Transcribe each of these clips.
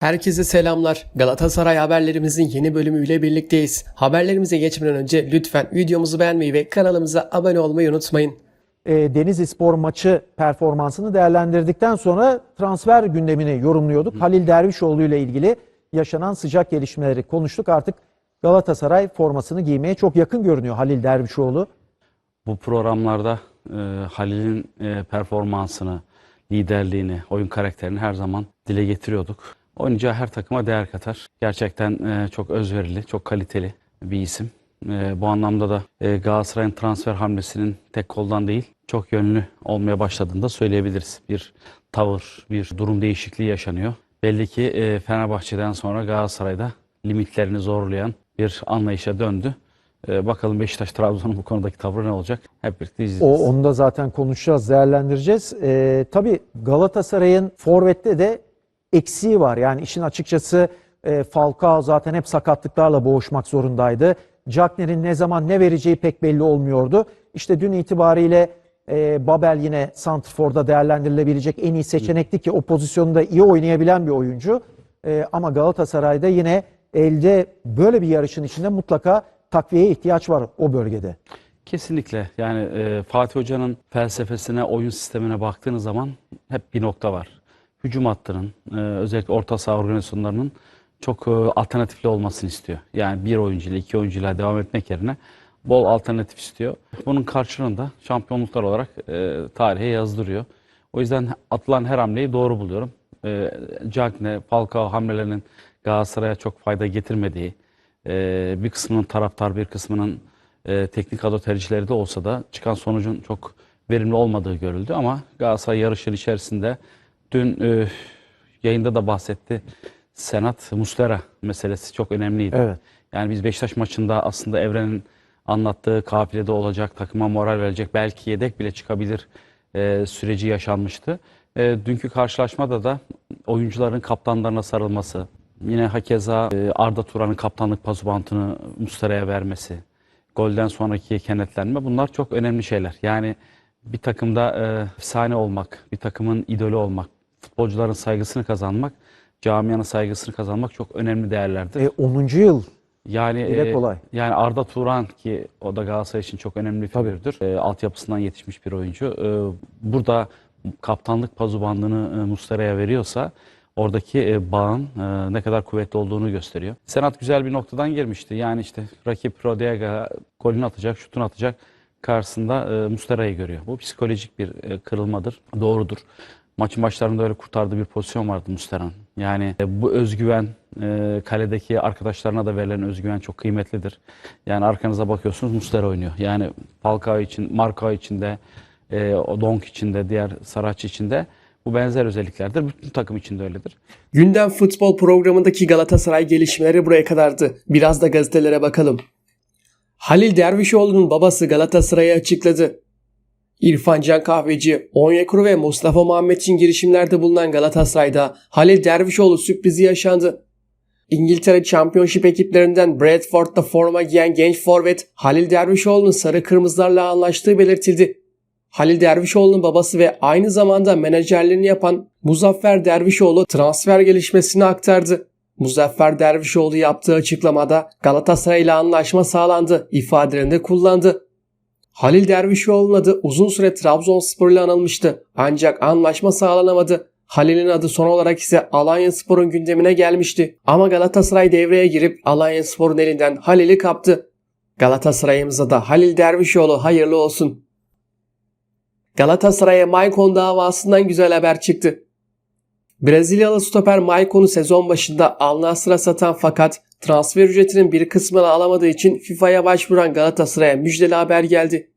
Herkese selamlar. Galatasaray haberlerimizin yeni bölümüyle birlikteyiz. Haberlerimize geçmeden önce lütfen videomuzu beğenmeyi ve kanalımıza abone olmayı unutmayın. e, Denizli Spor maçı performansını değerlendirdikten sonra transfer gündemini yorumluyorduk. Halil Dervişoğlu ile ilgili yaşanan sıcak gelişmeleri konuştuk. Artık Galatasaray formasını giymeye çok yakın görünüyor Halil Dervişoğlu. Bu programlarda e, Halil'in e, performansını, liderliğini, oyun karakterini her zaman dile getiriyorduk. Oynayacağı her takıma değer katar. Gerçekten e, çok özverili, çok kaliteli bir isim. E, bu anlamda da e, Galatasaray'ın transfer hamlesinin tek koldan değil, çok yönlü olmaya başladığını da söyleyebiliriz. Bir tavır, bir durum değişikliği yaşanıyor. Belli ki e, Fenerbahçe'den sonra Galatasaray'da limitlerini zorlayan bir anlayışa döndü. E, bakalım Beşiktaş Trabzon'un bu konudaki tavrı ne olacak? Hep birlikte O izleyeceğiz. onu da zaten konuşacağız, değerlendireceğiz. E, tabii Galatasaray'ın forvette de eksiği var. Yani işin açıkçası e, Falcao zaten hep sakatlıklarla boğuşmak zorundaydı. Cagney'in ne zaman ne vereceği pek belli olmuyordu. İşte dün itibariyle e, Babel yine Santrfor'da değerlendirilebilecek en iyi seçenekti ki o pozisyonda iyi oynayabilen bir oyuncu. E, ama Galatasaray'da yine elde böyle bir yarışın içinde mutlaka takviyeye ihtiyaç var o bölgede. Kesinlikle. Yani e, Fatih Hoca'nın felsefesine, oyun sistemine baktığınız zaman hep bir nokta var. Hücum hattının, e, özellikle orta saha organizasyonlarının çok e, alternatifli olmasını istiyor. Yani bir oyuncuyla, iki oyuncuyla devam etmek yerine bol alternatif istiyor. Bunun karşılığında şampiyonluklar olarak e, tarihe yazdırıyor. O yüzden atılan her hamleyi doğru buluyorum. E, Cagne, Falcao hamlelerinin Galatasaray'a çok fayda getirmediği, e, bir kısmının taraftar, bir kısmının e, teknik kadro tercihleri de olsa da çıkan sonucun çok verimli olmadığı görüldü. Ama Galatasaray yarışın içerisinde dün e, yayında da bahsetti. Senat Muslera meselesi çok önemliydi. Evet. Yani biz Beşiktaş maçında aslında Evren'in anlattığı kafilede olacak, takıma moral verecek, belki yedek bile çıkabilir e, süreci yaşanmıştı. E, dünkü karşılaşmada da oyuncuların kaptanlarına sarılması, yine hakeza e, Arda Turan'ın kaptanlık pasubantını Muslera'ya vermesi, golden sonraki kenetlenme bunlar çok önemli şeyler. Yani bir takımda e, efsane olmak, bir takımın idolü olmak, futbolcuların saygısını kazanmak, camianın saygısını kazanmak çok önemli değerlerdir. E, 10. yıl Yani Dile e, kolay. yani Arda Turan ki o da Galatasaray için çok önemli bir figürdür. E, altyapısından yetişmiş bir oyuncu. E, burada kaptanlık pazubanlığını e, Muslera'ya veriyorsa oradaki e, bağın e, ne kadar kuvvetli olduğunu gösteriyor. Senat güzel bir noktadan girmişti. Yani işte rakip Rodega golünü atacak, şutunu atacak karşısında e, Muslera'yı görüyor. Bu psikolojik bir e, kırılmadır. Doğrudur. Maçın başlarında öyle kurtardığı bir pozisyon vardı Muslera'nın. Yani e, bu özgüven, e, kaledeki arkadaşlarına da verilen özgüven çok kıymetlidir. Yani arkanıza bakıyorsunuz Muslera oynuyor. Yani Falcao için, Marcao için de, e, Donk için de, diğer Saraç için de bu benzer özelliklerdir. Bütün takım için de öyledir. Gündem futbol programındaki Galatasaray gelişmeleri buraya kadardı. Biraz da gazetelere bakalım. Halil Dervişoğlu'nun babası Galatasaray'ı açıkladı. İrfan Can Kahveci, Onyekuru ve Mustafa Muhammed'in girişimlerde bulunan Galatasaray'da Halil Dervişoğlu sürprizi yaşandı. İngiltere Championship ekiplerinden Bradford'da forma giyen genç forvet Halil Dervişoğlu'nun sarı kırmızılarla anlaştığı belirtildi. Halil Dervişoğlu'nun babası ve aynı zamanda menajerliğini yapan Muzaffer Dervişoğlu transfer gelişmesini aktardı. Muzaffer Dervişoğlu yaptığı açıklamada Galatasaray ile anlaşma sağlandı ifadelerini kullandı. Halil Dervişoğlu'nun adı uzun süre Trabzonspor ile anılmıştı ancak anlaşma sağlanamadı. Halil'in adı son olarak ise Alanyaspor'un gündemine gelmişti ama Galatasaray devreye girip Alanyaspor'un elinden Halil'i kaptı. Galatasaray'ımıza da Halil Dervişoğlu hayırlı olsun. Galatasaray'a Maicon davasından güzel haber çıktı. Brezilyalı stoper Maicon'u sezon başında Al Nassr'a satan fakat transfer ücretinin bir kısmını alamadığı için FIFA'ya başvuran Galatasaray'a müjdeli haber geldi.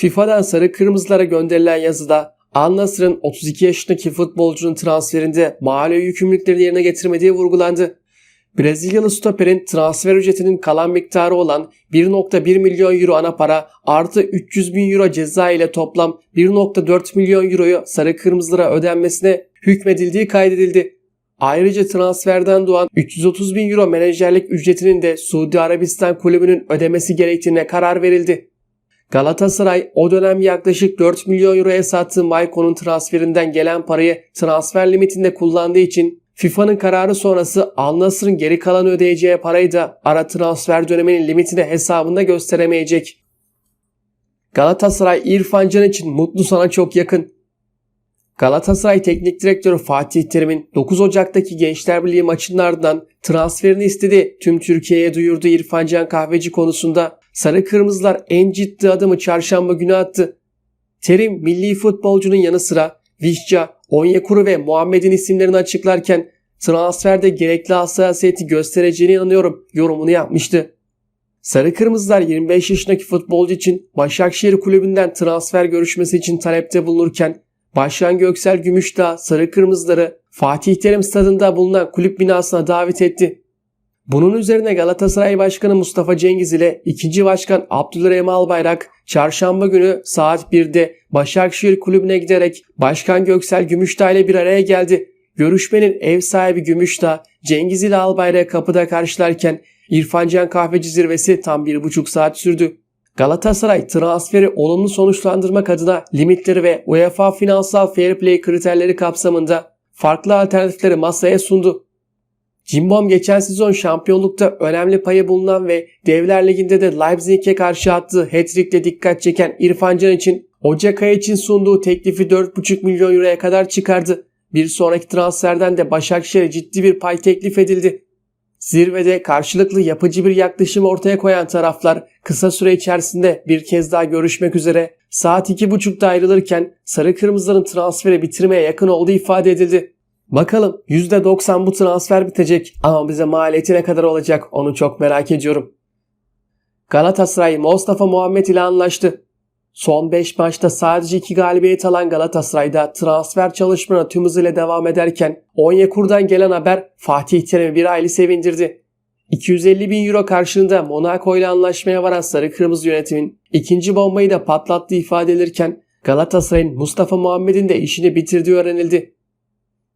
FIFA'dan sarı kırmızılara gönderilen yazıda Al Nassr'ın 32 yaşındaki futbolcunun transferinde mali yükümlülükleri yerine getirmediği vurgulandı. Brezilyalı stoperin transfer ücretinin kalan miktarı olan 1.1 milyon euro ana para artı 300 bin euro ceza ile toplam 1.4 milyon euroyu sarı kırmızılara ödenmesine hükmedildiği kaydedildi. Ayrıca transferden doğan 330 bin euro menajerlik ücretinin de Suudi Arabistan kulübünün ödemesi gerektiğine karar verildi. Galatasaray o dönem yaklaşık 4 milyon euroya sattığı Maicon'un transferinden gelen parayı transfer limitinde kullandığı için FIFA'nın kararı sonrası Al Nassr'ın geri kalan ödeyeceği parayı da ara transfer döneminin limitine hesabında gösteremeyecek. Galatasaray İrfan Can için mutlu sana çok yakın. Galatasaray Teknik Direktörü Fatih Terim'in 9 Ocak'taki Gençler Birliği maçının ardından transferini istedi. Tüm Türkiye'ye duyurdu İrfan Can Kahveci konusunda. Sarı Kırmızılar en ciddi adımı çarşamba günü attı. Terim milli futbolcunun yanı sıra Vişça, Onyekuru ve Muhammed'in isimlerini açıklarken transferde gerekli hassasiyeti göstereceğine inanıyorum yorumunu yapmıştı. Sarı Kırmızılar 25 yaşındaki futbolcu için Başakşehir kulübünden transfer görüşmesi için talepte bulunurken Başkan Göksel Gümüşdağ Sarı Kırmızıları Fatih Terim stadında bulunan kulüp binasına davet etti. Bunun üzerine Galatasaray Başkanı Mustafa Cengiz ile ikinci başkan Abdülrahim Albayrak çarşamba günü saat 1'de Başakşehir kulübüne giderek Başkan Göksel Gümüşdağ ile bir araya geldi. Görüşmenin ev sahibi Gümüşdağ, Cengiz ile Albayrak'ı kapıda karşılarken İrfan Can Kahveci zirvesi tam bir buçuk saat sürdü. Galatasaray transferi olumlu sonuçlandırmak adına limitleri ve UEFA finansal fair play kriterleri kapsamında farklı alternatifleri masaya sundu. Cimbom geçen sezon şampiyonlukta önemli payı bulunan ve Devler Ligi'nde de Leipzig'e karşı attığı hat-trick'le dikkat çeken İrfan Can için Ocak ayı için sunduğu teklifi 4,5 milyon euroya kadar çıkardı. Bir sonraki transferden de Başakşehir'e ciddi bir pay teklif edildi. Zirvede karşılıklı yapıcı bir yaklaşım ortaya koyan taraflar kısa süre içerisinde bir kez daha görüşmek üzere saat 2.30'da ayrılırken Sarı Kırmızıların transferi bitirmeye yakın olduğu ifade edildi. Bakalım %90 bu transfer bitecek ama bize maliyeti ne kadar olacak onu çok merak ediyorum. Galatasaray Mustafa Muhammed ile anlaştı. Son 5 maçta sadece 2 galibiyet alan Galatasaray'da transfer çalışmalarına tüm hızıyla devam ederken Onyekuru'dan gelen haber Fatih Terim'i bir aile sevindirdi. 250 bin euro karşılığında Monaco ile anlaşmaya varan Sarı Kırmızı yönetimin ikinci bombayı da patlattığı ifade edilirken Galatasaray'ın Mustafa Muhammed'in de işini bitirdiği öğrenildi.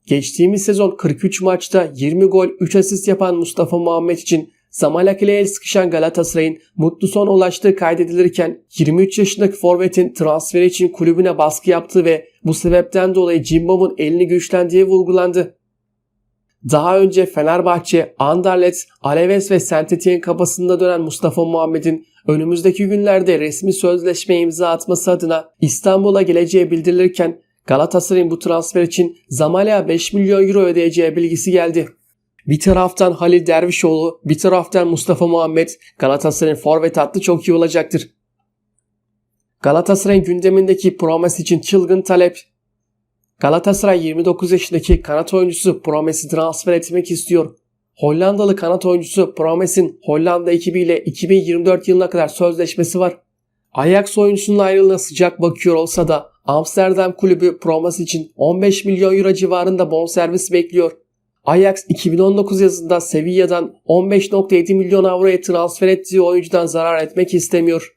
Geçtiğimiz sezon 43 maçta 20 gol 3 asist yapan Mustafa Muhammed için Zamalek ile el sıkışan Galatasaray'ın mutlu son ulaştığı kaydedilirken 23 yaşındaki forvetin transferi için kulübüne baskı yaptığı ve bu sebepten dolayı Cimbom'un elini güçlendiği vurgulandı. Daha önce Fenerbahçe, Anderlecht, Alaves ve Saint Etienne kapasında dönen Mustafa Muhammed'in önümüzdeki günlerde resmi sözleşme imza atması adına İstanbul'a geleceği bildirilirken Galatasaray'ın bu transfer için Zamalek'e 5 milyon euro ödeyeceği bilgisi geldi. Bir taraftan Halil Dervişoğlu, bir taraftan Mustafa Muhammed Galatasaray'ın forvet hattı çok iyi olacaktır. Galatasaray'ın gündemindeki Promes için çılgın talep. Galatasaray 29 yaşındaki kanat oyuncusu Promes'i transfer etmek istiyor. Hollandalı kanat oyuncusu Promes'in Hollanda ekibiyle 2024 yılına kadar sözleşmesi var. Ajax oyuncusunun ayrılığına sıcak bakıyor olsa da Amsterdam kulübü Promes için 15 milyon euro civarında bonservis bekliyor. Ajax 2019 yazında Sevilla'dan 15.7 milyon avroya transfer ettiği oyuncudan zarar etmek istemiyor.